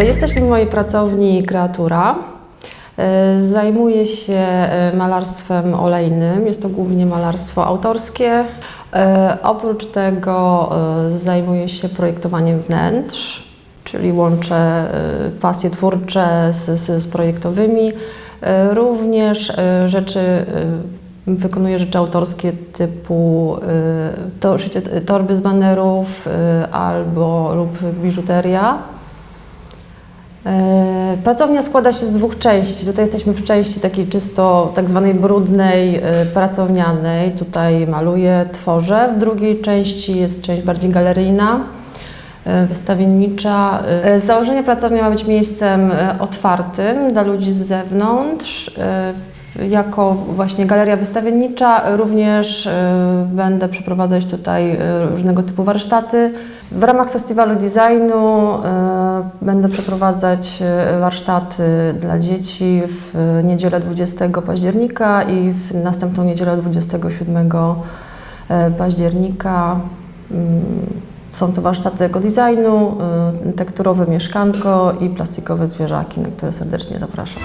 E, Jesteśmy w mojej pracowni Kreatura. E, Zajmuję się e, malarstwem olejnym. Jest to głównie malarstwo autorskie. Oprócz tego zajmuję się projektowaniem wnętrz, czyli łączę pasje twórcze z, z, z projektowymi. Również rzeczy, wykonuję rzeczy autorskie typu to, torby z banerów albo lub biżuteria. E, Pracownia składa się z dwóch części. Tutaj jesteśmy w części takiej czysto tak zwanej brudnej, e, pracownianej. Tutaj maluję, tworzę. W drugiej części jest część bardziej galeryjna, e, wystawiennicza. Z założenia pracownia ma być miejscem otwartym dla ludzi z zewnątrz. Jako właśnie galeria wystawiennicza również będę przeprowadzać tutaj różnego typu warsztaty. W ramach festiwalu designu e, będę przeprowadzać e, warsztaty dla dzieci w niedzielę 20 października i w następną niedzielę 27 e, października. Mm, Są to warsztaty ekodesignu, tekturowe mieszkanko i plastikowe zwierzaki, na które serdecznie zapraszam.